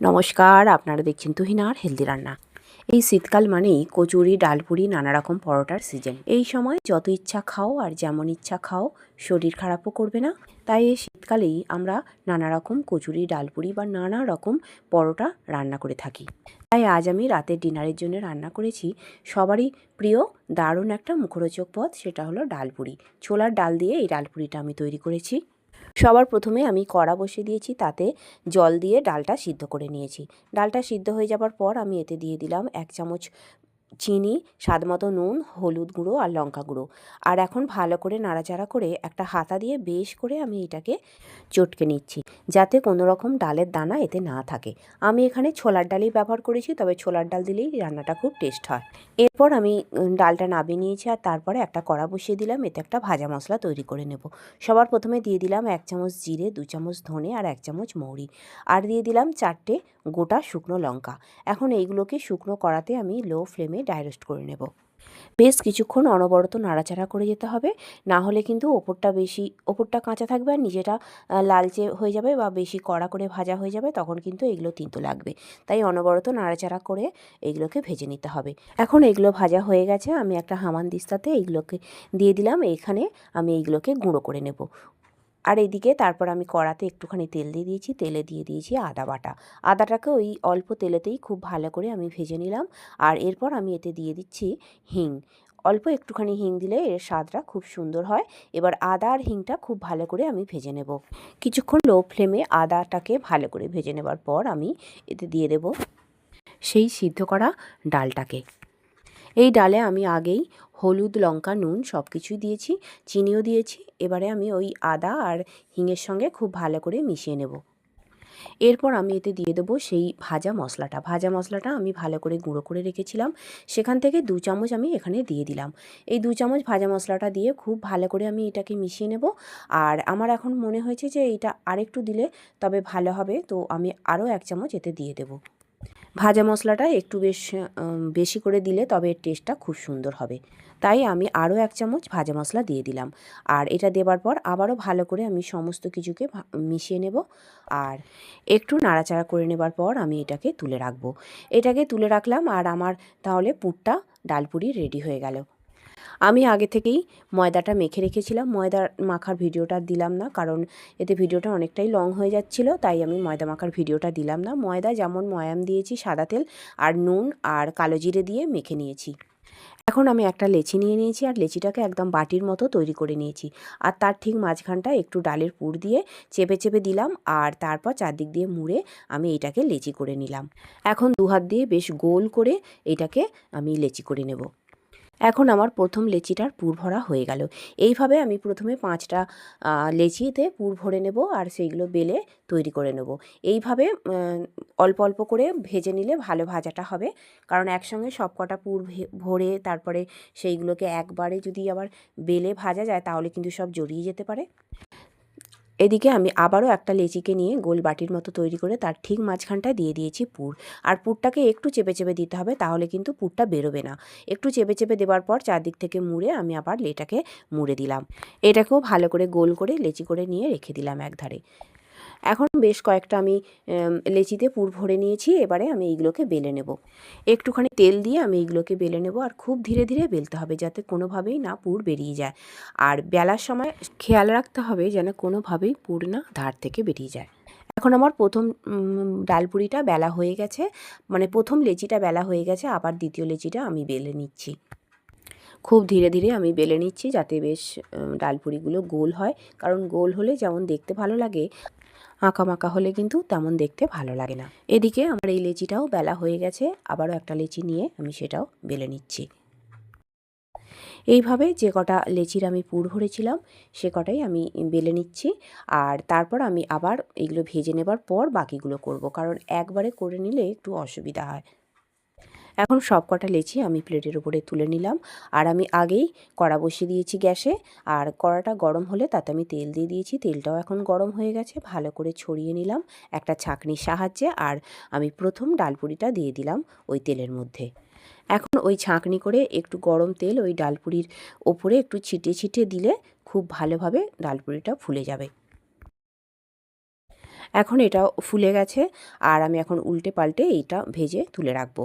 নমস্কার, আপনারা দেখছেন তুহিনার হেলদি রান্না। এই শীতকাল মানেই কচুরি, ডালপুরি নানা রকম পরোটার সিজন এই সময় যত ইচ্ছা খাও আর যেমন ইচ্ছা খাও, শরীর খারাপও করবে না। তাই এই শীতকালেই আমরা নানা রকম কচুরি, ডালপুরি বা নানা রকম পরোটা রান্না করে থাকি। তাই আজ আমি রাতের ডিনারের জন্য রান্না করেছি সবারই প্রিয় দারুণ একটা মুখরোচক পদ, সেটা হলো ডালপুরি। ছোলার ডাল দিয়ে এই ডালপুরিটা আমি তৈরি করেছি। সবার প্রথমে আমি কড়া বসিয়ে দিয়েছি, তাতে জল দিয়ে ডালটা সিদ্ধ করে নিয়েছি। ডালটা সিদ্ধ হয়ে যাবার পর আমি এতে দিয়ে দিলাম এক চামচ চিনি, স্বাদ মতো নুন, হলুদ গুঁড়ো আর লঙ্কা গুঁড়ো। আর এখন ভালো করে নাড়াচাড়া করে একটা হাতা দিয়ে বেশ করে আমি এটাকে চটকে নিচ্ছি, যাতে কোনো রকম ডালের দানা এতে না থাকে। আমি এখানে ছোলার ডালই ব্যবহার করেছি, তবে ছোলার ডাল দিলেই রান্নাটা খুব টেস্ট হয়। এরপর আমি ডালটা নাবিয়ে নিয়েছি আর তারপরে একটা কড়া বসিয়ে দিলাম, এতে একটা ভাজা মশলা তৈরি করে নেব। সবার প্রথমে দিয়ে দিলাম এক চামচ জিরে, দু চামচ ধনে আর এক চামচ মৌরি। আর দিয়ে দিলাম চারটে গোটা শুকনো লঙ্কা। এখন এইগুলোকে শুকনো কড়াতে আমি লো ফ্লেমে ডাইরেস্ট করে নেব। বেশ কিছুক্ষণ অনবরত নাড়াচাড়া করে যেতে হবে না হলে কিন্তু ওপরটা বেশি ওপরটা কাঁচা থাকবে আর আহ, লালচে হয়ে যাবে বা বেশি কড়া করে ভাজা হয়ে যাবে তখন কিন্তু এগুলো তিতো লাগবে। তাই অনবরত নাড়াচাড়া করে এইগুলোকে ভেজে নিতে হবে। এখন এগুলো ভাজা হয়ে গেছে আমি একটা হামান দিস্তাতে এইগুলোকে দিয়ে দিলাম এখানে আমি এইগুলোকে গুঁড়ো করে নেব। আর এদিকে তারপর আমি কড়াতে একটুখানি তেল দিয়ে দিয়েছি, তেলে দিয়ে দিয়েছি আদা বাটা। আদাটাকে ওই অল্প তেলেতেই খুব ভালো করে আমি ভেজে নিলাম। আর এরপর আমি এতে দিয়ে দিচ্ছি হিং। অল্প একটুখানি হিং দিলে এর স্বাদটা খুব সুন্দর হয়। এবার আদা আর হিংটা খুব ভালো করে আমি ভেজে নেব। কিছুক্ষণ লো ফ্লেমে আদাটাকে ভালো করে ভেজে নেবার পর আমি এতে দিয়ে দেব সেই সিদ্ধ করা ডালটাকে। এই ডালে আমি আগেই হলুদ, লঙ্কা, নুন সব কিছুই দিয়েছি, চিনিও দিয়েছি। এবারে আমি ওই আদা আর হিঙের সঙ্গে খুব ভালো করে মিশিয়ে নেব। এরপর আমি এতে দিয়ে দেবো সেই ভাজা মশলাটা। ভাজা মশলাটা আমি ভালো করে গুঁড়ো করে রেখেছিলাম। সেখান থেকে দু চামচ আমি এখানে দিয়ে দিলাম। এই দু চামচ ভাজা মশলাটা দিয়ে খুব ভালো করে আমি এটাকে মিশিয়ে নেব। আর আমার এখন মনে হয়েছে যে এটা আরেকটু দিলে তবে ভালো হবে, তো আমি আরও এক চামচ এতে দিয়ে দেবো। ভাজা মশলাটা একটু বেশ বেশি করে দিলে তবে এর টেস্টটা খুব সুন্দর হবে। তাই আমি আরও এক চামচ ভাজা মশলা দিয়ে দিলাম। আর এটা দেবার পর আবারও ভালো করে আমি সমস্ত কিছুকে মিশিয়ে নেব। আর একটু নাড়াচাড়া করে নেবার পর আমি এটাকে তুলে রাখব। এটাকে তুলে রাখলাম আর আমার তাহলে পুরটা ডালপুরি রেডি হয়ে গেল। আমি আগে থেকেই ময়দাটা মেখে রেখেছিলাম। ময়দা মাখার ভিডিওটা দিলাম না, কারণ এতে ভিডিওটা অনেকটাই লং হয়ে যাচ্ছিল, তাই আমি ময়দা মাখার ভিডিওটা দিলাম না। ময়দা যেমন ময়াম দিয়েছি সাদা তেল আর নুন আর কালো জিরে দিয়ে মেখে নিয়েছি। এখন আমি একটা লেচি নিয়ে নিয়েছি আর লেচিটাকে একদম বাটির মতো তৈরি করে নিয়েছি। আর তার ঠিক মাঝখানটা একটু ডালের পুর দিয়ে চেপে চেপে দিলাম আর তারপর চারদিক দিয়ে মুড়ে আমি এটাকে লেচি করে নিলাম। এখন দু হাত দিয়ে বেশ গোল করে এটাকে আমি লেচি করে নেব। এখন আমার প্রথম লেচিটার পুর ভরা হয়ে গেল। এইভাবে আমি প্রথমে পাঁচটা লেচিতে পুর ভরে নেব আর সেইগুলো বেলে তৈরি করে নেব। এইভাবে অল্প অল্প করে ভেজে নিলে ভালো ভাজাটা হবে। কারণ একসঙ্গে সব কটা পুর ভরে তারপরে সেইগুলোকে একবারে যদি আবার বেলে ভাজা যায় তাহলে কিন্তু সব জড়িয়ে যেতে পারে। এদিকে আমি আবারও একটা লেচিকে নিয়ে গোল বাটির মতো তৈরি করে তার ঠিক মাঝখানটায় দিয়ে দিয়েছি পুর। আর পুরটাকে একটু চেপে চেপে দিতে হবে, তাহলে কিন্তু পুরটা বেরোবে না। একটু চেপে চেপে দেওয়ার পর চারদিক থেকে মুড়ে আমি আবার লেটাকে মুড়ে দিলাম। এটাকেও ভালো করে গোল করে লেচি করে নিয়ে রেখে দিলাম একধারে। এখন বেশ কয়েকটা আমি লেচিতে পুর ভরে নিয়েছি, এবারে আমি এইগুলোকে বেলে নেব। একটুখানি তেল দিয়ে আমি এইগুলোকে বেলে নেব আর খুব ধীরে ধীরে বেলতে হবে যাতে কোনোভাবেই না পুর বেরিয়ে যায়। আর বেলার সময় খেয়াল রাখতে হবে যেন কোনোভাবেই পুর না ধার থেকে বেরিয়ে যায়। এখন আমার প্রথম ডালপুরিটা বেলা হয়ে গেছে মানে প্রথম লেচিটা বেলা হয়ে গেছে, আবার দ্বিতীয় লেচিটা আমি বেলে নিচ্ছি। খুব ধীরে ধীরে আমি বেলে নিচ্ছি যাতে বেশ ডালপুরিগুলো গোল হয়। কারণ গোল হলে যেমন দেখতে ভালো লাগে আঁকা মাকা হলে কিন্তু তেমন দেখতে ভালো লাগে না। এদিকে আমার এই লেচিটাও বেলা হয়ে গেছে, আবারও একটা লেচি নিয়ে আমি সেটাও বেলে নিচ্ছি। এইভাবে যে কটা লেচির আমি পুর ভরেছিলাম, সে কটাই আমি বেলে নিচ্ছি আর তারপর আমি আবার এগুলো ভেজে নেবার পর বাকিগুলো করব। কারণ একবারে করে নিলে একটু অসুবিধা হয়। এখন সব কটা লেচি আমি প্লেটের উপরে তুলে নিলাম। আর আমি আগেই কড়া বসিয়ে দিয়েছি গ্যাসে। আর কড়াটা গরম হলে তাতে আমি তেল দিয়ে দিয়েছি। তেলটাও এখন গরম হয়ে গেছে। ভালো করে ছড়িয়ে নিলাম একটা ছাঁকনির সাহায্যে। আর আমি প্রথম ডালপুরিটা দিয়ে দিলাম ওই তেলের মধ্যে। এখন ওই ছাঁকনি করে একটু গরম তেল ওই ডালপুরির ওপরে একটু ছিটিয়ে ছিটিয়ে দিলে খুব ভালোভাবে ডালপুরিটা ফুলে যাবে। এখন এটা ফুলে গেছে। আর আমি এখন উল্টে পাল্টে এইটা ভেজে তুলে রাখব।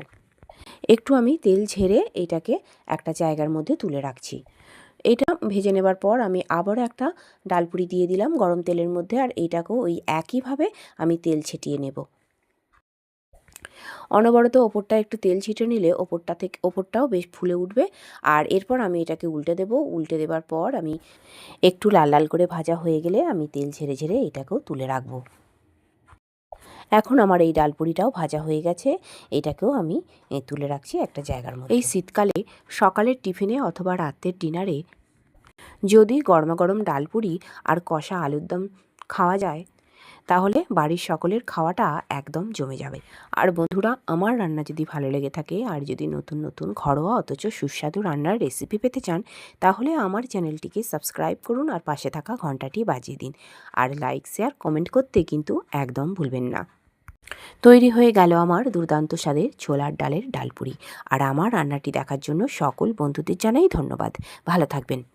একটু আমি তেল ঝেড়ে এটাকে একটা জায়গার মধ্যে তুলে রাখছি। এটা ভেজে নেবার পর আমি আবারও একটা ডালপুরি দিয়ে দিলাম গরম তেলের মধ্যে আর এটাকেও ওই একইভাবে আমি তেল ছিটিয়ে নেব। অনবরত ওপরটা একটু তেল ছিটে নিলে ওপরটা থেকে, ওপরটাও বেশ ফুলে উঠবে আর এরপর আমি এটাকে উল্টে দেব। উল্টে দেবার পর আমি একটু লাল লাল করে ভাজা হয়ে গেলে আমি তেল ঝেড়ে ঝেড়ে এটাকেও তুলে রাখব। এখন আমার এই ডালপুরিটাও ভাজা হয়ে গেছে। এটাকেও আমি তুলে রাখছি একটা জায়গার মধ্যে। এই শীতকালে সকালের টিফিনে অথবা রাতের ডিনারে যদি গরমা গরম ডালপুরি আর কষা আলুর দম খাওয়া যায়, তাহলে বাড়ির সকলের খাওয়াটা একদম জমে যাবে। আর বন্ধুরা, আমার রান্না যদি ভালো লেগে থাকে আর যদি নতুন নতুন ঘরোয়া অথচ সুস্বাদু রান্নার রেসিপি পেতে চান, তাহলে আমার চ্যানেলটিকে সাবস্ক্রাইব করুন আর পাশে থাকা ঘন্টাটি বাজিয়ে দিন। আর লাইক শেয়ার কমেন্ট করতে কিন্তু একদম ভুলবেন না। তৈরি হয়ে গেল আমার দুর্দান্ত স্বাদের ছোলার ডালের ডালপুরি। আর আমার রান্নাটি দেখার জন্য সকল বন্ধুদের জানাই ধন্যবাদ। ভালো থাকবেন।